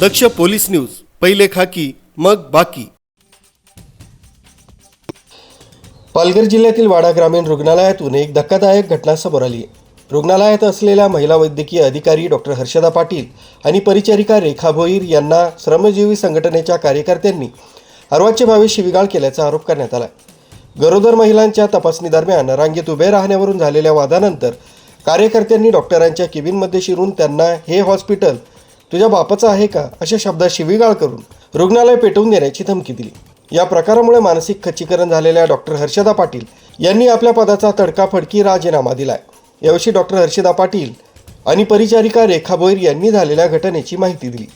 दक्ष police news पहिले खाकी मग बाकी. पालघर जिल्ह्यातील वाडा ग्रामीण रुग्णालयातून एक धक्कादायक घटना समोर आली. आहे रुग्णालयात असलेल्या महिला वैद्यकीय अधिकारी डॉक्टर हर्षदा पाटील आणि परिचारिका रेखा भोईर यांना श्रमजीवी संघटनेच्या कार्यकर्त्यांनी अर्वाच्य भावे शिविगाळ केल्याचा आरोप करण्यात आला. गरोदर महिलांच्या तपासणीदरम्यान रांगेत उभे राहण्यावरून झालेल्या वादानंतर कार्यकर्त्यांनी डॉक्टरांच्या केबिनमध्ये शिरून त्यांना हे हॉस्पिटल तुझ्या बापाचा आहे का अशा शब्दात शिवीगाळ करून रुग्णालय पेटवून देण्याची धमकी दिली. या प्रकारामुळे मानसिक खच्चीकरण झालेल्या डॉक्टर हर्षदा पाटील यांनी आपल्या पदाचा तडकाफडकी राजीनामा दिलाय. याविषयी डॉक्टर हर्षदा पाटील आणि परिचारिका रेखा भोईर यांनी झालेल्या घटनेची माहिती दिली.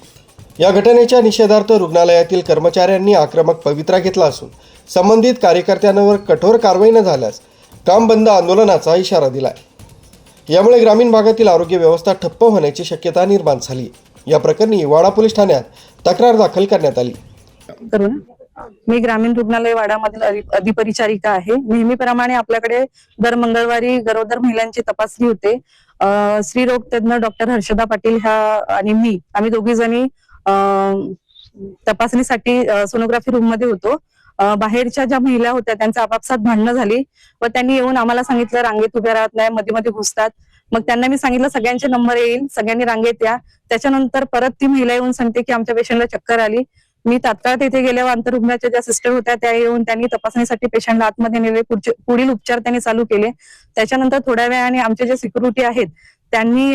या घटनेच्या निषेधार्थ रुग्णालयातील कर्मचाऱ्यांनी आक्रमक पवित्रा घेतला असून संबंधित कार्यकर्त्यांवर कठोर कारवाई न झाल्यास काम बंद आंदोलनाचा इशारा दिलाय. यामुळे ग्रामीण भागातील आरोग्य व्यवस्था ठप्प होण्याची शक्यता निर्माण झाली या प्रकरणी वाडा पोलीस ठाण्यात तक्रार दाखल करण्यात आली. करून मी ग्रामीण रुग्णालय वाडामधील अधिपरिचारिका आहे. नेहमीप्रमाणे आपल्याकडे दर मंगळवारी गरोदर महिलांची तपासणी होते. स्त्रीरोग तज्ञ डॉक्टर हर्षदा पाटील ह्या आणि मी आम्ही दोघी जणी तपासणीसाठी सोनोग्राफी रूममध्ये होतो बाहेरच्या ज्या महिला होत्या त्यांचं आपापसात भांडणं झाली व त्यांनी येऊन आम्हाला सांगितलं रांगेत उभ्या राहत नाही मध्ये मध्ये घुसतात. मग त्यांना मी सांगितलं सगळ्यांचे नंबर येईल सगळ्यांनी रांगेत या त्याच्यानंतर परत ती महिला येऊन सांगते की आमच्या पेशंटला चक्कर आली. मी तात्काळ तिथे गेल्यावर अंतरुग्णाच्या ज्या सिस्टर होत्या त्या येऊन त्यांनी तपासणीसाठी पेशंटला आतमध्ये नेले. पुढील उपचार त्यांनी चालू केले. त्याच्यानंतर थोड्या वेळाने आमचे जे सिक्युरिटी आहेत त्यांनी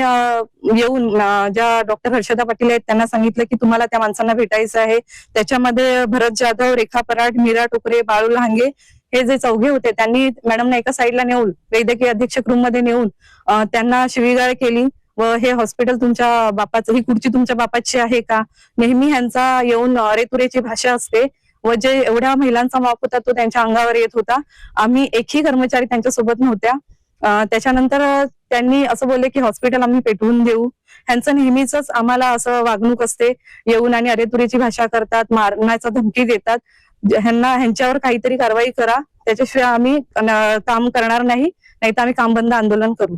येऊन ज्या डॉक्टर हर्षदा पाटील आहेत त्यांना सांगितलं की तुम्हाला त्या माणसांना भेटायचं आहे. त्याच्यामध्ये भरत जाधव रेखा पराट मीरा टोकरे बाळू लहांगे हे जे चौघे होते त्यांनी मॅडमना एका साईडला नेऊन वैद्यकीय अधीक्षक रूममध्ये नेऊन त्यांना शिवीगाळ केली. व हे हॉस्पिटल तुमच्या बापाचं ही खुर्ची तुमच्या बापाची आहे का? नेहमी ह्यांचा येऊन अरेतुरेची भाषा असते. व जे एवढ्या महिलांचा माप होता तो त्यांच्या अंगावर येत होता. आम्ही एकही कर्मचारी त्यांच्यासोबत नव्हत्या. त्याच्यानंतर त्यांनी असं बोलले की हॉस्पिटल आम्ही पेटवून देऊ. ह्यांचं नेहमीच आम्हाला असं वागणूक असते. येऊन आणि अरेतुरेची भाषा करतात मारण्याचा धमकी देतात. ह्यांना ह्यांच्यावर काहीतरी कारवाई करा. त्याच्याशिवाय आम्ही काम करणार नाही. नाही तर आम्ही काम बंद आंदोलन करू.